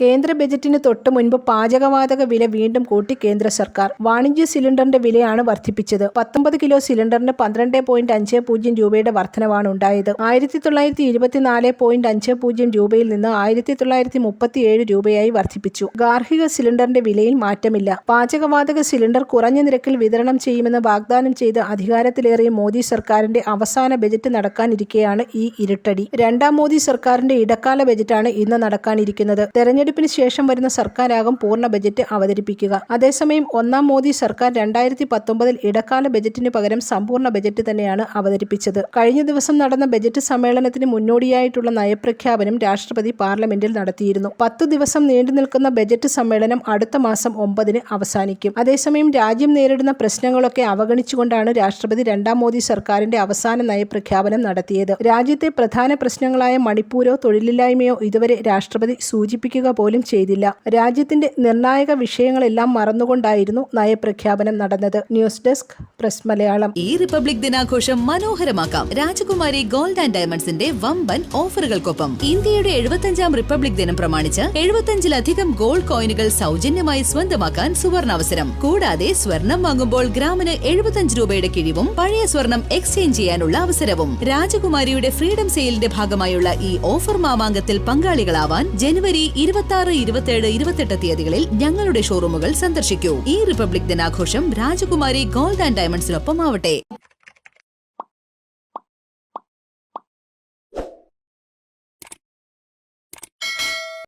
കേന്ദ്ര ബജറ്റിന് തൊട്ട് മുൻപ് പാചകവാതക വില വീണ്ടും കൂട്ടി കേന്ദ്ര സർക്കാർ. വാണിജ്യ സിലിണ്ടറിന്റെ വിലയാണ് വർദ്ധിപ്പിച്ചത്. പത്തൊമ്പത് കിലോ സിലിണ്ടറിന് പന്ത്രണ്ട് പോയിന്റ് അഞ്ച് പൂജ്യം രൂപയുടെ വർധനവാണ് ഉണ്ടായത്. ആയിരത്തി തൊള്ളായിരത്തി ഇരുപത്തിനാല് പോയിന്റ് അഞ്ച് പൂജ്യം രൂപയിൽ നിന്ന് ആയിരത്തി തൊള്ളായിരത്തി മുപ്പത്തിയേഴ് രൂപയായി വർദ്ധിപ്പിച്ചു. ഗാർഹിക സിലിണ്ടറിന്റെ വിലയിൽ മാറ്റമില്ല. പാചകവാതക സിലിണ്ടർ കുറഞ്ഞ നിരക്കിൽ വിതരണം ചെയ്യുമെന്ന് വാഗ്ദാനം ചെയ്ത് അധികാരത്തിലേറിയ മോദി സർക്കാരിന്റെ അവസാന ബജറ്റ് നടക്കാനിരിക്കെയാണ് ഈ ഇരുട്ടടി. രണ്ടാം മോദി സർക്കാരിന്റെ ഇടക്കാല ബജറ്റാണ് ഇന്ന് നടക്കാനിരിക്കുന്നത്. തെരഞ്ഞെടുപ്പിന് ശേഷം വരുന്ന സർക്കാരാകും പൂർണ ബജറ്റ് അവതരിപ്പിക്കുക. അതേസമയം ഒന്നാം മോദി സർക്കാർ രണ്ടായിരത്തി പത്തൊമ്പതിൽ ഇടക്കാല ബജറ്റിന് പകരം സമ്പൂർണ ബജറ്റ് തന്നെയാണ് അവതരിപ്പിച്ചത്. കഴിഞ്ഞ ദിവസം നടന്ന ബജറ്റ് സമ്മേളനത്തിന് മുന്നോടിയായിട്ടുള്ള നയപ്രഖ്യാപനം രാഷ്ട്രപതി പാർലമെന്റിൽ നടത്തിയിരുന്നു. പത്തു ദിവസം നീണ്ടു നിൽക്കുന്ന ബജറ്റ് സമ്മേളനം അടുത്ത മാസം ഒമ്പതിന് അവസാനിക്കും. അതേസമയം രാജ്യം നേരിടുന്ന പ്രശ്നങ്ങളൊക്കെ അവഗണിച്ചുകൊണ്ടാണ് രാഷ്ട്രപതി രണ്ടാം മോദി സർക്കാരിന്റെ അവസാന നയപ്രഖ്യാപനം നടത്തിയത്. രാജ്യത്തെ പ്രധാന പ്രശ്നങ്ങളായ മണിപ്പൂരോ തൊഴിലില്ലായ്മയോ ഇതുവരെ രാഷ്ട്രപതി സൂചിപ്പിക്കുക പോലും ചെയ്തില്ല. രാജ്യത്തിന്റെ നിർണായക വിഷയങ്ങളെല്ലാം മറന്നുകൊണ്ടായിരുന്നു നയപ്രഖ്യാപനം നടന്നത്. News desk press Malayalam. ഈ റിപ്പബ്ലിക് ദിനാഘോഷം മനോഹരമാക്കാം. രാജകുമാരി ഗോൾഡ് ആൻഡ് ഡയമണ്ട്സിന്റെ വമ്പൻ ഓഫറുകൾക്കൊപ്പം ഇന്ത്യയുടെ എഴുപത്തഞ്ചാം റിപ്പബ്ലിക് ദിനം പ്രമാണിച്ച് എഴുപത്തഞ്ചിലധികം ഗോൾഡ് കോയിനുകൾ സൗജന്യമായി സ്വന്തമാക്കാൻ സുവർണാവസരം. കൂടാതെ സ്വർണം വാങ്ങുമ്പോൾ ഗ്രാമിന് എഴുപത്തഞ്ച് രൂപയുടെ കിഴിവും പഴയ സ്വർണം എക്സ്ചേഞ്ച് ചെയ്യാനുള്ള അവസരവും രാജകുമാരിയുടെ ഫ്രീഡം സെയിലിന്റെ ഭാഗമായുള്ള ഈ ഓഫർ മാമാങ്കത്തിൽ പങ്കാളികളാവാൻ ജനുവരി ഇരുപത്തി ആറ് ഇരുപത്തിയേഴ് ഇരുപത്തെട്ട് തീയതികളിൽ ഞങ്ങളുടെ ഷോറൂമുകൾ സന്ദർശിക്കൂ. ഈ റിപ്പബ്ലിക് ദിനാഘോഷം രാജകുമാരി ഗോൾഡ് ആൻഡ് ഡയമണ്ട്സിനൊപ്പം ആവട്ടെ